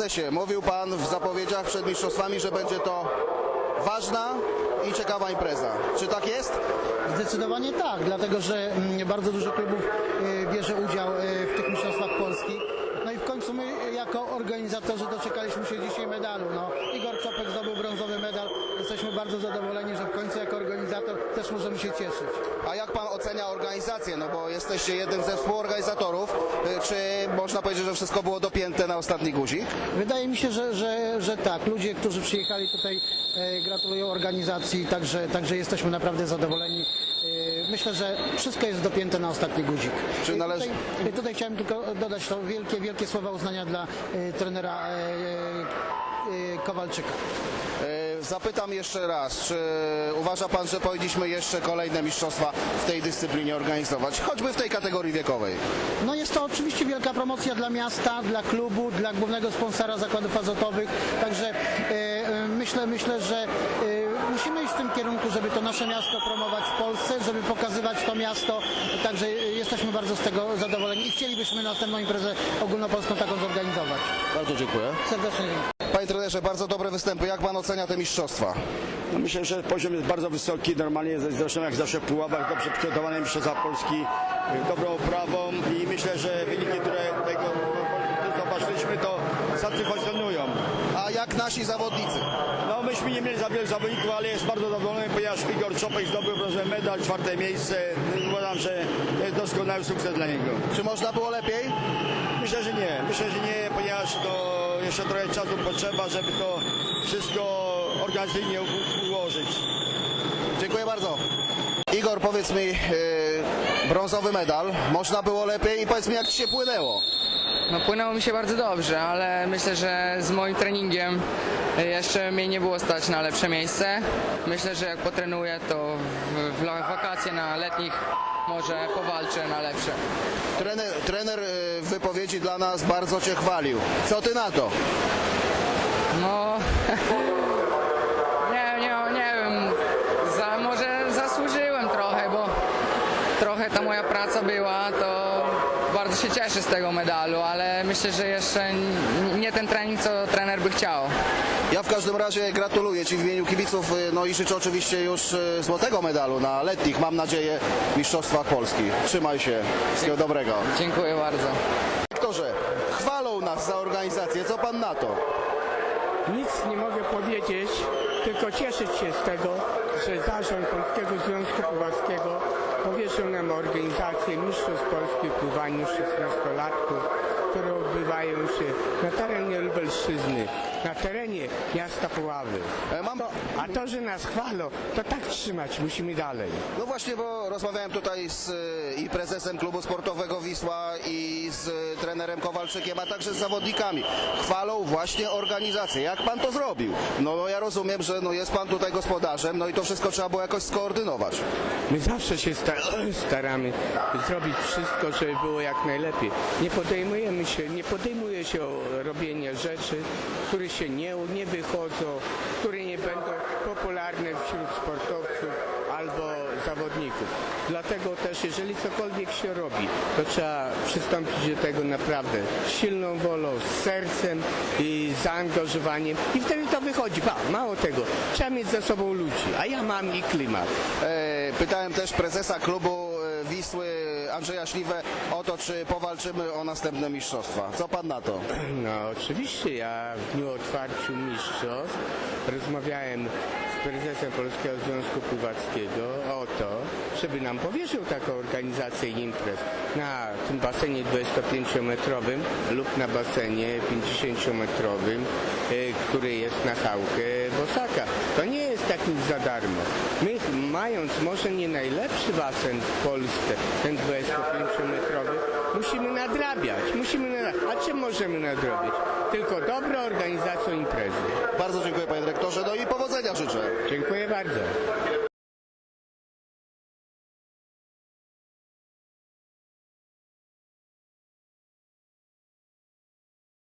Prezesie, mówił Pan w zapowiedziach przed mistrzostwami, że będzie to ważna i ciekawa impreza. Czy tak jest? Zdecydowanie tak, dlatego że mm, bardzo dużo klubów y, bierze udział y, w tych mistrzostwach Polski. No i w końcu my jako organizatorzy doczekaliśmy się dzisiaj medalu. No, Igor Czopek zdobył medal. Jesteśmy bardzo zadowoleni, że w końcu jako organizator też możemy się cieszyć. A jak Pan ocenia organizację? No bo jesteście jednym ze współorganizatorów. Y, Czy można powiedzieć, że wszystko było dopięte na ostatni guzik? Wydaje mi się, że, że, że tak. Ludzie, którzy przyjechali tutaj e, gratulują organizacji, także, także jesteśmy naprawdę zadowoleni. E, Myślę, że wszystko jest dopięte na ostatni guzik. Czy E, należy- Tutaj, tutaj chciałem tylko dodać to wielkie, wielkie słowa uznania dla e, trenera e, e, Kowalczyka. Zapytam jeszcze raz, czy uważa Pan, że powinniśmy jeszcze kolejne mistrzostwa w tej dyscyplinie organizować, choćby w tej kategorii wiekowej? No jest to oczywiście wielka promocja dla miasta, dla klubu, dla głównego sponsora zakładów azotowych, także e, e, myślę, myślę, że e, musimy iść w tym kierunku, żeby to nasze miasto promować w Polsce, żeby pokazywać to miasto, także e, jesteśmy bardzo z tego zadowoleni i chcielibyśmy następną imprezę ogólnopolską taką zorganizować. Bardzo dziękuję. Serdecznie dziękuję. Panie trenerze, bardzo dobre występy. Jak Pan ocenia te mistrzostwa? No myślę, że poziom jest bardzo wysoki. Normalnie jest zresztą jak zawsze w Puławach dobrze przygotowany mistrzostwa Polski, y, dobrą oprawą i myślę, że wyniki, które tego zobaczyliśmy, to satysfakcjonują. A jak nasi zawodnicy? No myśmy nie mieli za wielu zawodników, ale jest bardzo zadowolony, ponieważ Igor Czopek zdobył brązowy medal, czwarte miejsce. Uważam, że to jest doskonały sukces dla niego. Czy można było lepiej? Myślę, że nie. Myślę, że nie, ponieważ to jeszcze trochę czasu potrzeba, żeby to wszystko organizacyjnie ułożyć. Dziękuję bardzo. Igor, powiedz mi, yy, brązowy medal, można było lepiej i powiedz mi, jak Ci się płynęło? No płynęło mi się bardzo dobrze, ale myślę, że z moim treningiem jeszcze mnie nie było stać na lepsze miejsce. Myślę, że jak potrenuję, to w, w wakacje na letnich może powalczę na lepsze. Trener, trener w wypowiedzi dla nas bardzo Cię chwalił. Co Ty na to? No, nie, nie, nie wiem, za, może zasłużyłem trochę, bo trochę ta moja praca była, to się cieszę z tego medalu, ale myślę, że jeszcze nie ten trening, co trener by chciał. Ja w każdym razie gratuluję Ci w imieniu kibiców, yy, no i życzę oczywiście już yy, złotego medalu na letnich, mam nadzieję, Mistrzostwach Polski. Trzymaj się, wszystkiego dobrego. Dziękuję bardzo. Doktorze, chwalą nas za organizację, co Pan na to? Nic nie mogę powiedzieć, tylko cieszyć się z tego, że zarząd Polskiego Związku Pływackiego powierzył nam organizację Mistrzostw Polski w pływaniu 16-latków, które odbywają się na terenie Lubelszczyzny, na terenie miasta Puławy. E, Mam, A to, że nas chwalą, to tak trzymać musimy dalej. No właśnie, bo rozmawiałem tutaj z y, i prezesem klubu sportowego Wisła i z y, trenerem Kowalczykiem, a także z zawodnikami. Chwalą właśnie organizację. Jak pan to zrobił? No ja rozumiem, że no, jest pan tutaj gospodarzem, no i to wszystko trzeba było jakoś skoordynować. My zawsze się sta- staramy zrobić wszystko, żeby było jak najlepiej. Nie podejmujemy się, nie podejmuje się robienie rzeczy, które się nie, nie wychodzą, które nie będą popularne wśród sportowców albo zawodników. Dlatego też, jeżeli cokolwiek się robi, to trzeba przystąpić do tego naprawdę z silną wolą, z sercem i zaangażowaniem i wtedy to wychodzi. Pa, mało tego, trzeba mieć za sobą ludzi, a ja mam i klimat. E, pytałem też prezesa klubu Wisły Andrzeja Śliwę o to, czy powalczymy o następne mistrzostwa. Co pan na to? No oczywiście, ja w dniu otwarciu mistrzostw rozmawiałem z prezesem Polskiego Związku Pływackiego o to, żeby nam powierzył taką organizację imprez na tym basenie 25-metrowym lub na basenie 50-metrowym, e, który jest na chałkę Bosaka. To nie jest tak nic za darmo. My mając może nie najlepszy basen w Polsce, ten 25-metrowy, musimy nadrabiać, musimy nadrabiać. A czym możemy nadrobić? Tylko dobrą organizacją imprezy. Bardzo dziękuję panie dyrektorze, no i powodzenia życzę. Dziękuję bardzo.